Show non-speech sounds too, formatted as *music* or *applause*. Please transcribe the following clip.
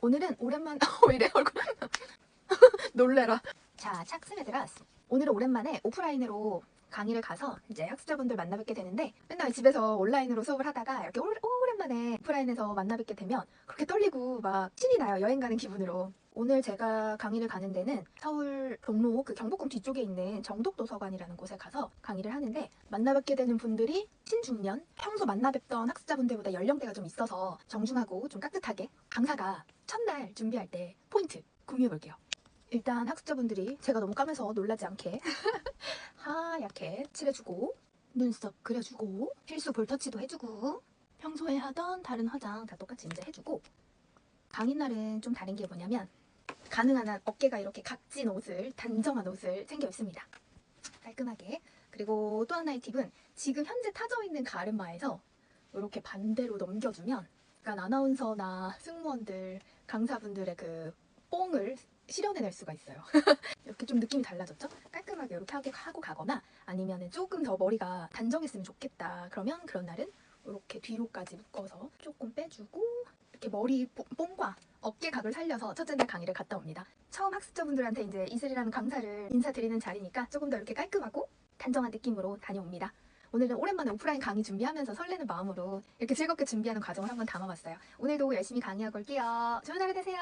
오늘은 오랜만 *laughs* 왜 이래 얼굴 *laughs* 놀래라. 자, 착스메드라스. 오늘은 오랜만에 오프라인으로 강의를 가서 이제 학습자분들 만나 뵙게 되는데 맨날 집에서 온라인으로 수업을 하다가 이렇게 오, 오랜만에 오프라인에서 만나 뵙게 되면 그렇게 떨리고 막 신이 나요. 여행 가는 기분으로. 오늘 제가 강의를 가는 데는 서울 종로 그 경복궁 뒤쪽에 있는 정독도서관이라는 곳에 가서 강의를 하는데 만나 뵙게 되는 분들이 신중년, 평소 만나 뵙던 학습자분들보다 연령대가 좀 있어서 정중하고 좀 깍듯하게 강사가 첫날 준비할 때 포인트 공유해 볼게요. 일단 학습자분들이 제가 너무 까매서 놀라지 않게 *laughs* 하얗게 칠해주고 눈썹 그려주고 필수 볼터치도 해주고 평소에 하던 다른 화장 다 똑같이 이제 해주고. 강의 날은 좀 다른 게 뭐냐면 가능한 한 어깨가 이렇게 각진 옷을 단정한 옷을 챙겨 입습니다. 깔끔하게. 그리고 또 하나의 팁은 지금 현재 타져 있는 가르마에서 이렇게 반대로 넘겨주면 약간 아나운서나 승무원들 강사분들의 그 뽕을 실현해낼 수가 있어요. *laughs* 이렇게 좀 느낌이 달라졌죠? 깔끔하게 이렇게 하게 하고 가거나 아니면 조금 더 머리가 단정했으면 좋겠다. 그러면 그런 날은 이렇게 뒤로까지 묶어서 조금 빼주고 이렇게 머리 뽕- 뽕과 어깨 각을 살려서 첫째 날 강의를 갔다 옵니다. 처음 학습자분들한테 이제 이슬이라는 강사를 인사드리는 자리니까 조금 더 이렇게 깔끔하고 단정한 느낌으로 다녀옵니다. 오늘은 오랜만에 오프라인 강의 준비하면서 설레는 마음으로 이렇게 즐겁게 준비하는 과정을 한번 담아봤어요. 오늘도 열심히 강의하고 올게요. 좋은 하루 되세요.